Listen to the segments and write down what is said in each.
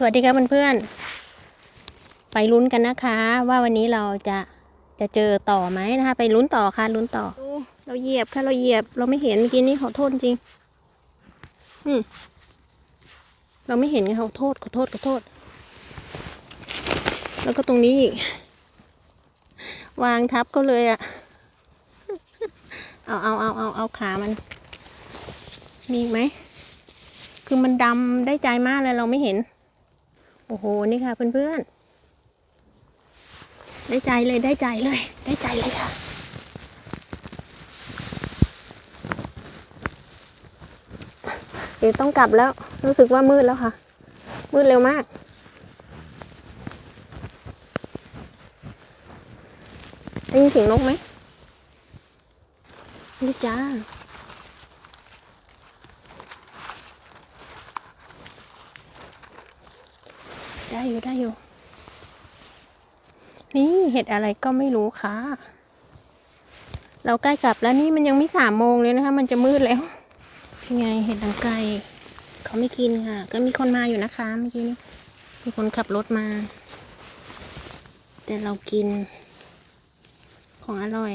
สวัสดีครับเพื่อนๆ ไปลุ้นกันนะคะ ว่าวันนี้เราจะจะเจอต่อไหมนะคะ ไปลุ้นต่อค่ะลุ้นต่อ เราเหยียบค่ะเราเหยียบ เราไม่เห็นเมื่อกี้นี้ขอโทษจริง อืมเราไม่เห็นไงขอโทษขอโทษขอโทษ แล้วก็ตรงนี้อีก วางทับเขาเลยอะเอาเอาเอาเอาเอาขามัน มีอีกไหม คือมันดำได้ใจมากเลยเราไม่เห็น โอ้โห นี่ค่ะเพื่อนๆ ได้ใจเลยได้ใจเลย ได้ใจเลยค่ะ เดี๋ยวต้องกลับแล้ว รู้สึกว่ามืดแล้วค่ะ มืดเร็วมาก ได้ยินเสียงนกไหมนี่จ้า ได้อยู่ได้อยู่ นี่เห็ดอะไรก็ไม่รู้ค่ะ เราใกล้กลับแล้วนี่มันยังไม่สามโมงเลยนะคะ มันจะมืดแล้วเป็นไงเห็ดดังไกลเขาไม่กินค่ะ ก็มีคนมาอยู่นะคะเมื่อกี้นี้มีคนขับรถมา แต่เรากิน ของอร่อย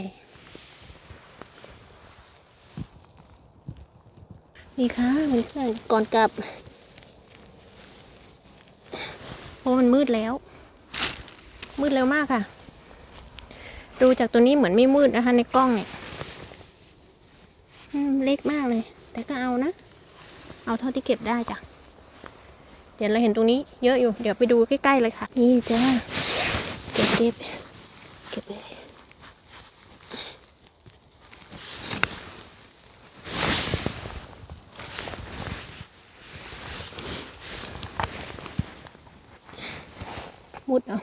นี่ค่ะเพื่อนก่อนกลับ เพราะมันมืดแล้ว มืดแล้วมากค่ะ ดูจากตัวนี้เหมือนไม่มืดนะคะ ในกล้องเนี่ยเล็กมากเลย แต่ก็เอานะ เอาเท่าที่เก็บได้จ้ะ เดี๋ยวเราเห็นตรงนี้เยอะอยู่ เดี๋ยวไปดูใกล้ๆเลยค่ะ นี่จ้า เก็บเก็บเก็บเลย มุดเอา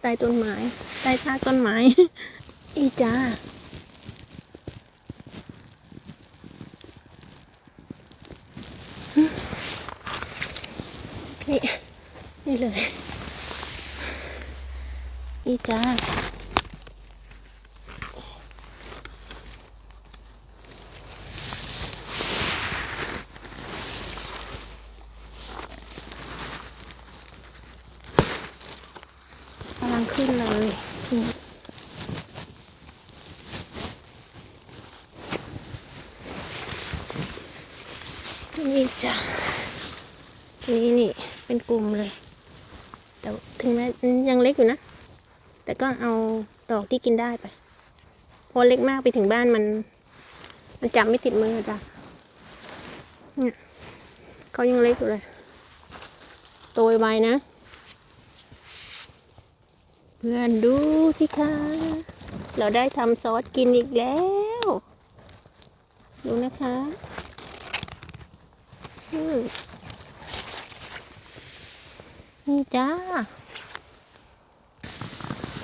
ใต้ต้นไม้ใต้ซากต้นไม้ อีจ้านี่ นี่เลย อีจ้า กำลังขึ้นเลยนี่ นี่จ้ะนี่นี่เป็นกลุ่มเลย แต่ถึงแม้ยังเล็กอยู่นะ แต่ก็เอาดอกที่กินได้ไปเพราะเล็กมากไปถึงบ้านมัน มันจับไม่ติดมือจ้ะเนี่ยเขายังเล็กอยู่เลย โตไวนะ เพื่อนดูสิคะ เราได้ทำซอสกินอีกแล้ว ดูนะคะ นี่จ้า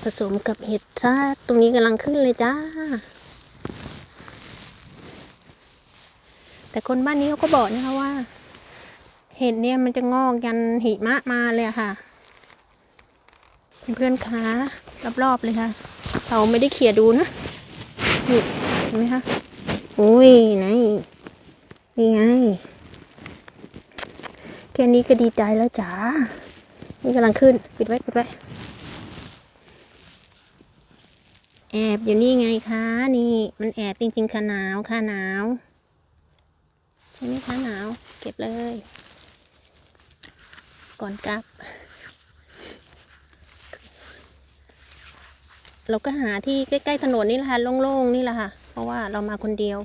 ผสมกับเห็ดทราตรงนี้กำลังขึ้นเลยจ้า แต่คนบ้านนี้เขาก็บอกนะคะว่า เห็ดเนี่ยมันจะงอกยันหิมะมาเลยค่ะ เพื่อนๆคะรอบๆเลยค่ะ เราไม่ได้เขี่ยดูนะนี่เห็นไหมคะ อุ้ยไหนนี่ไง แค่นี้ก็ดีใจแล้วจ๋า นี่กำลังขึ้น ปิดไว้ ปิดไว้ แอบอยู่นี่ไงคะ นี่ มันแอบจริงๆค่ะหนาวค่ะหนาว ใช่ไหมคะหนาว เก็บเลย ก่อนกลับ เราก็หาที่ใกล้ๆถนนนี่แหละค่ะ โล่งๆ นี่แหละค่ะ เพราะว่าเรามาคนเดียว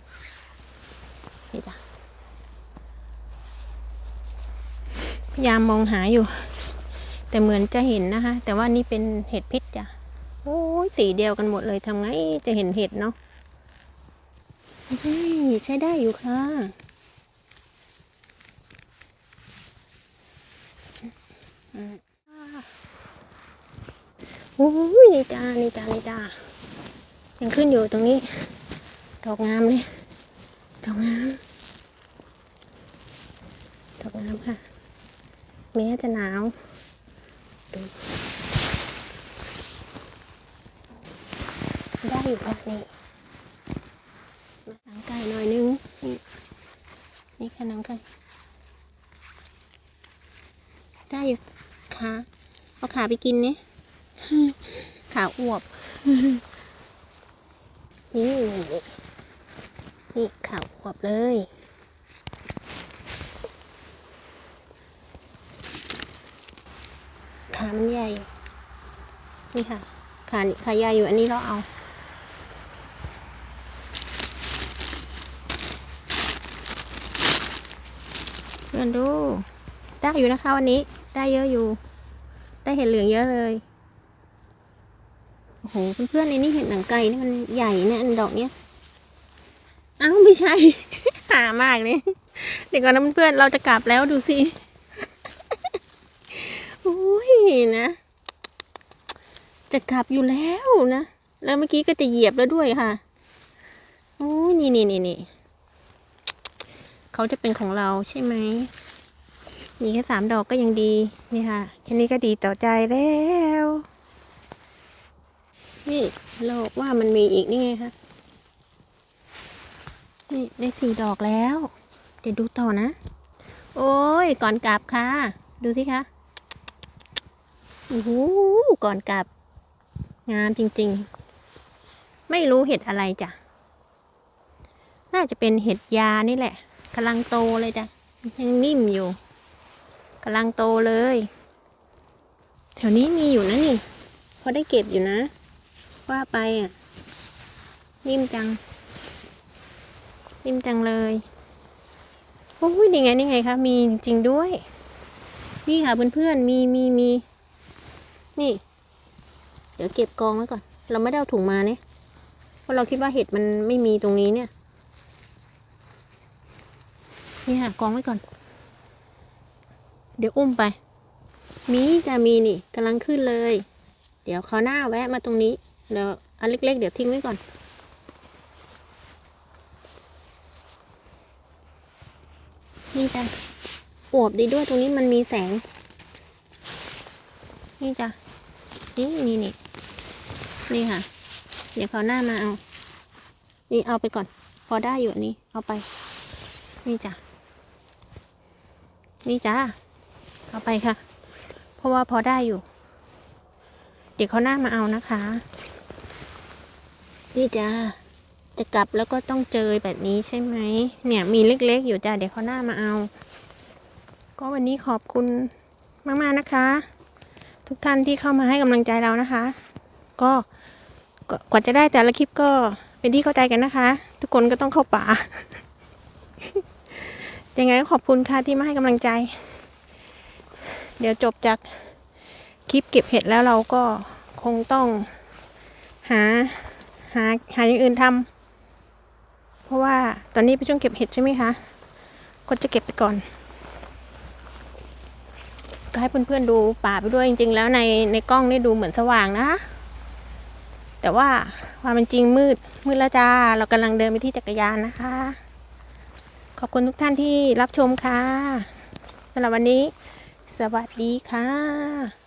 นี่จ้ะ พยายามมองหาอยู่ แต่เหมือนจะเห็นนะคะ แต่ว่านี่เป็นเห็ดพิษจ้ะโอ้ยสีเดียวกันหมดเลยทำไงจะเห็นเห็ดเนาะเฮ้ยใช้ได้อยู่ค่ะอ่าโอ้ยนี่จ้านี่จ้านี่จ้ายังขึ้นอยู่ตรงนี้ ดอกงามเลย ดอกงาม ดอกงามค่ะ แม้จะหนาวดูได้อยู่ค่ะนี่หนังไก่หน่อยนึง นี่นี่แค่หนังไก่ได้อยู่ขาเอาขาไปกินเนี่ยขาอวบ นี่ นี่ขาอวบเลย ขามันใหญ่ นี่ค่ะ ขานี่ขาใหญ่อยู่อันนี้เราเอาเพื่อนดู ได้อยู่นะคะวันนี้ ได้เยอะอยู่ ได้เห็ดเหลืองเยอะเลย โอ้โห เพื่อนๆในนี่เห็ดหนังไก่นี่มันใหญ่เนี่ยอันดอกเนี้ย อ้าวไม่ใช่ หามากเลย เดี๋ยวก่อนนะเพื่อนๆเราจะกลับแล้วดูสิ นะ จะกลับอยู่แล้วนะ แล้วเมื่อกี้ก็จะเหยียบแล้วด้วยค่ะโอ้นี่นี่นี่นี่เขาจะเป็นของเราใช่ไหม มีแค่สามดอกก็ยังดี นี่ค่ะ แค่นี้ก็ดีต่อใจแล้ว นี่เราว่ามันมีอีกนี่ไงคะ นี่ได้สี่ดอกแล้ว เดี๋ยวดูต่อนะ โอ้ย ก่อนกลับค่ะ ดูสิคะ โอ้โหก่อนกลับ งามจริงๆ ไม่รู้เห็ดอะไรจ้ะ น่าจะเป็นเห็ดยานี่แหละกำลังโตเลยจ้ะ ยังนิ่มอยู่กำลังโตเลย แถวนี้มีอยู่นะนี่พอได้เก็บอยู่นะ ว่าไปอะ นิ่มจัง นิ่มจังเลยโอ้ยนี่ไงนี่ไงคะมีจริงด้วย นี่ค่ะเพื่อนๆมีมีมี นี่ เดี๋ยวเก็บกองไว้ก่อน เราไม่ได้เอาถุงมาเนี่ยเพราะเราคิดว่าเห็ดมันไม่มีตรงนี้เนี่ย นี่ค่ะกองไว้ก่อน เดี๋ยวอุ้มไป มีจะมีนี่กำลังขึ้นเลย เดี๋ยวเขาหน้าแวะมาตรงนี้ เดี๋ยวอันเล็ก ๆ เดี๋ยวทิ้งไว้ก่อนนี่จ้ะอวบดีด้วยตรงนี้มันมีแสง นี่จ้ะ นี่นี่นี่นี่ค่ะ เดี๋ยวเขาหน้ามาเอา นี่เอาไปก่อน พอได้อยู่นนี้เอาไป นี่จ้ะ นี่จ้าเอาไปค่ะ เพราะว่าพอได้อยู่ เดี๋ยวเขาหน้ามาเอานะคะ นี่จ้าจะกลับแล้วก็ต้องเจอแบบนี้ใช่ไหม เนี่ยมีเล็กๆอยู่จ้าเดี๋ยวเขาหน้ามาเอา ก็วันนี้ขอบคุณมาก ๆ นะคะ ทุกท่านที่เข้ามาให้กำลังใจเรานะคะ ก็กว่าจะได้แต่ละคลิปก็เป็นที่เข้าใจกันนะคะ ทุกคนก็ต้องเข้าป่า ยังไงก็ขอบคุณค่ะที่มาให้กำลังใจ เดี๋ยวจบจากคลิปเก็บเห็ดแล้วเราก็คงต้องหาหาหาอย่างอื่นทำเพราะว่าตอนนี้เป็นช่วงเก็บเห็ดใช่ไหมคะ ก็จะเก็บไปก่อน ก็ให้เพื่อนๆดูป่าไปด้วยจริง ๆ แล้วในในกล้องนี่ดูเหมือนสว่างนะ แต่ว่าความเป็นจริงมืดมืดแล้วจ้า เรากำลังเดินไปที่จักรยานนะคะ ขอบคุณทุกท่านที่รับชมค่ะสำหรับวันนี้ สวัสดีค่ะ